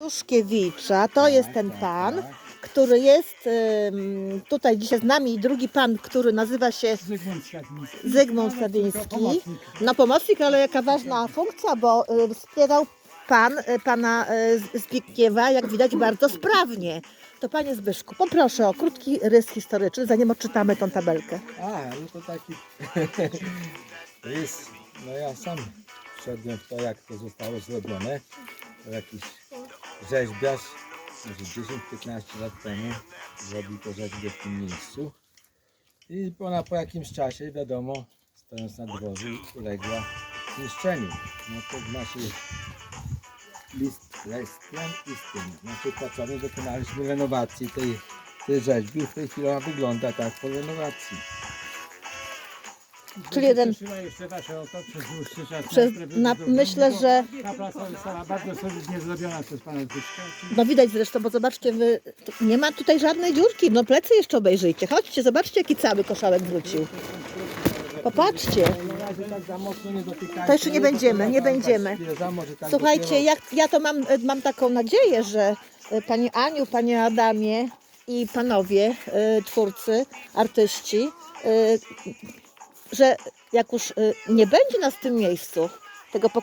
Juszkiewicza, to jest ten pan, który jest ym, tutaj dzisiaj z nami i drugi pan, który nazywa się Zygmunt. Zygmunt pomocnik. No pomocnik, ale jaka ważna funkcja, bo y, wspierał pan y, pana y, Zbigniewa, jak widać bardzo sprawnie. To panie Zbyszku, poproszę o krótki rys historyczny, zanim odczytamy tą tabelkę. A, no to taki rys, no ja sam wszedłem w to, jak to zostało zrobione. To jakiś rzeźbiarz, może 10-15 lat temu zrobił to rzeźbę w tym miejscu. I ona po jakimś czasie, wiadomo, stojąc na dworzu, uległa zniszczeniu. No to w naszej list, plan i z tym. W naszej pracowni dokonaliśmy renowacji tej, tej rzeźby. W tej chwili ona wygląda tak po renowacji. Czyli jeden- jeszcze oko przez na- myślę, że- Ta praca została bardzo solidnie zrobiona przez pana Zbyszka. No widać zresztą, bo zobaczcie, wy, tu nie ma tutaj żadnej dziurki, no plecy jeszcze obejrzyjcie. Chodźcie, zobaczcie jaki cały koszałek wrócił. Popatrzcie. Na razie tak za mocno nie dotykajcie, To jeszcze nie będziemy, nie będziemy. Słuchajcie, jak, ja to mam, mam taką nadzieję, że e, Pani Aniu, Panie Adamie i Panowie e, twórcy, artyści, e, że jak już e, nie będzie nas w tym miejscu, tego,